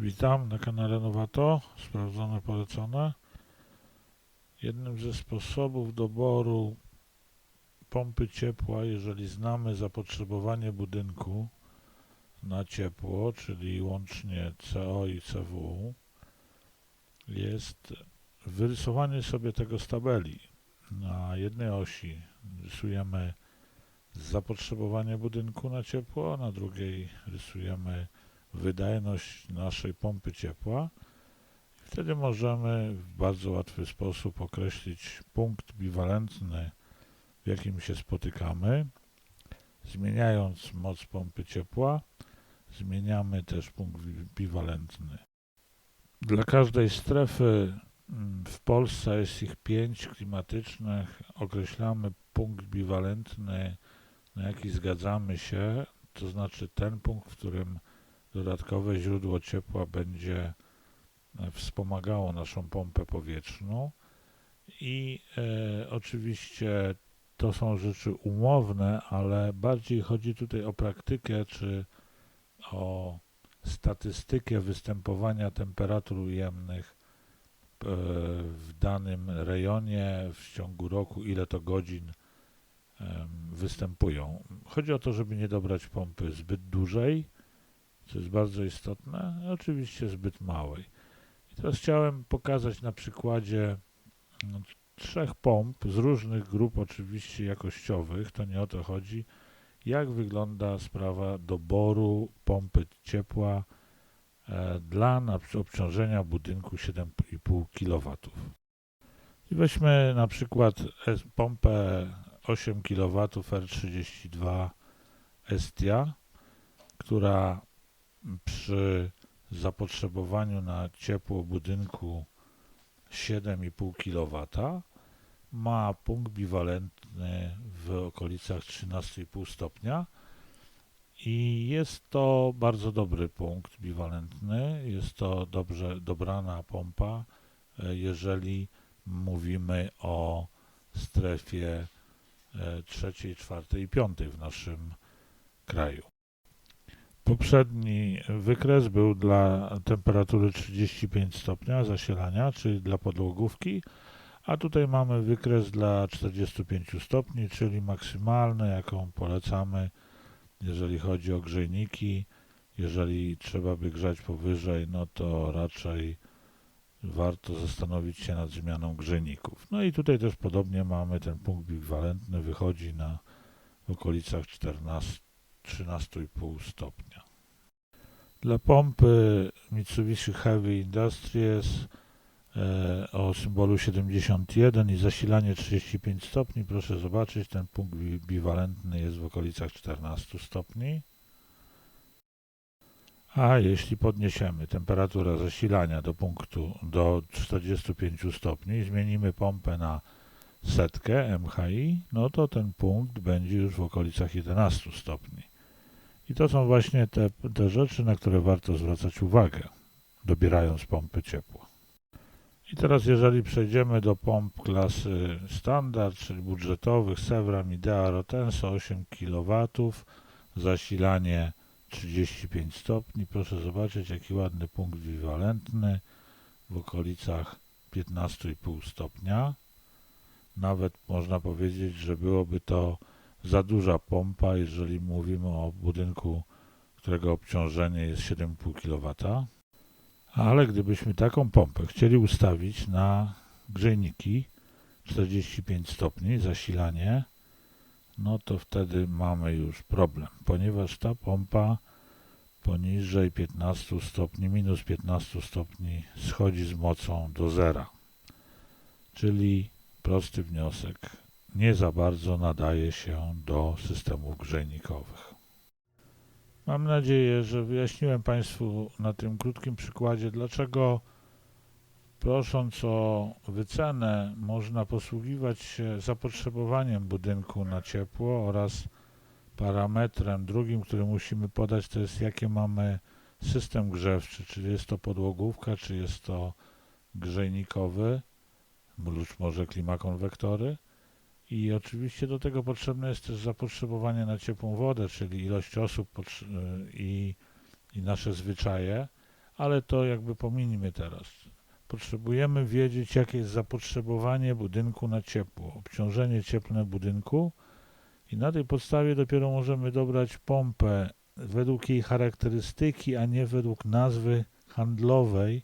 Witam na kanale Nowato, sprawdzone, polecone. Jednym ze sposobów doboru pompy ciepła, jeżeli znamy zapotrzebowanie budynku na ciepło, czyli łącznie CO i CW, jest wyrysowanie sobie tego z tabeli. Na jednej osi rysujemy zapotrzebowanie budynku na ciepło, na drugiej rysujemy wydajność naszej pompy ciepła. Wtedy możemy w bardzo łatwy sposób określić punkt biwalentny, w jakim się spotykamy. Zmieniając moc pompy ciepła, zmieniamy też punkt biwalentny. Dla każdej strefy mm, w Polsce jest ich pięć klimatycznych. Określamy punkt biwalentny, na jaki zgadzamy się, to znaczy ten punkt, w którym dodatkowe źródło ciepła będzie e, wspomagało naszą pompę powietrzną i e, oczywiście to są rzeczy umowne, ale bardziej chodzi tutaj o praktykę czy o statystykę występowania temperatur ujemnych e, w danym rejonie w ciągu roku, ile to godzin występują. Chodzi o to, żeby nie dobrać pompy zbyt dużej, co jest bardzo istotne, oczywiście zbyt małej. I teraz chciałem pokazać na przykładzie mm, trzech pomp z różnych grup, oczywiście jakościowych, to nie o to chodzi, jak wygląda sprawa doboru pompy ciepła e, dla na, obciążenia budynku 7,5 kW. I weźmy na przykład pompę 8 kW R32 Estia, która przy zapotrzebowaniu na ciepło budynku 7,5 kW ma punkt biwalentny w okolicach 13,5 stopnia i jest to bardzo dobry punkt biwalentny. Jest to dobrze dobrana pompa, e, jeżeli mówimy o strefie e, trzeciej, czwartej i piątej w naszym kraju. Poprzedni wykres był dla temperatury 35 stopnia zasilania, czyli dla podłogówki, a tutaj mamy wykres dla 45 stopni, czyli maksymalny, jaką polecamy, jeżeli chodzi o grzejniki. Jeżeli trzeba by grzać powyżej, no to raczej warto zastanowić się nad zmianą grzejników. No i tutaj też podobnie mamy ten punkt biwalentny, wychodzi na okolicach 14 13,5 stopnia. Dla pompy Mitsubishi Heavy Industries e, o symbolu 71 i zasilanie 35 stopni, proszę zobaczyć, ten punkt bi- biwalentny jest w okolicach 14 stopni. A jeśli podniesiemy temperaturę zasilania do punktu do 45 stopni zmienimy pompę na setkę MHI, no to ten punkt będzie już w okolicach 11 stopni. I to są właśnie te, te rzeczy, na które warto zwracać uwagę, dobierając pompy ciepła. I teraz jeżeli przejdziemy do pomp klasy standard, czyli budżetowych, Sevram, Idea, Rotenso 8 kW, zasilanie 35 stopni. Proszę zobaczyć, jaki ładny punkt biwalentny w okolicach 15,5 stopnia. Nawet można powiedzieć, że byłoby to za duża pompa, jeżeli mówimy o budynku, którego obciążenie jest 7,5 kW. Ale gdybyśmy taką pompę chcieli ustawić na grzejniki 45 stopni, zasilanie, no to wtedy mamy już problem, ponieważ ta pompa poniżej 15 stopni, minus 15 stopni schodzi z mocą do zera. Czyli prosty wniosek, nie za bardzo nadaje się do systemów grzejnikowych. Mam nadzieję, że wyjaśniłem Państwu na tym krótkim przykładzie, dlaczego prosząc o wycenę można posługiwać się zapotrzebowaniem budynku na ciepło oraz parametrem drugim, który musimy podać, to jest jaki mamy system grzewczy, czy jest to podłogówka, czy jest to grzejnikowy, lub może klimakonwektory. I oczywiście do tego potrzebne jest też zapotrzebowanie na ciepłą wodę, czyli ilość osób i, i nasze zwyczaje, ale to jakby pominijmy teraz. Potrzebujemy wiedzieć, jakie jest zapotrzebowanie budynku na ciepło, obciążenie cieplne budynku i na tej podstawie dopiero możemy dobrać pompę według jej charakterystyki, a nie według nazwy handlowej,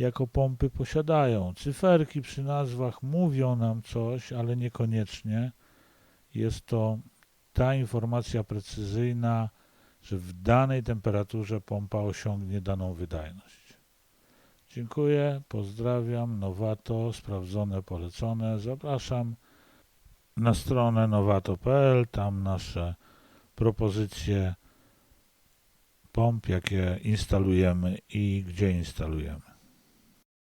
jako pompy posiadają. Cyferki przy nazwach mówią nam coś, ale niekoniecznie. Jest to ta informacja precyzyjna, że w danej temperaturze pompa osiągnie daną wydajność. Dziękuję, pozdrawiam, Nowato, sprawdzone, polecone. Zapraszam na stronę nowato.pl, tam nasze propozycje pomp, jakie instalujemy i gdzie instalujemy.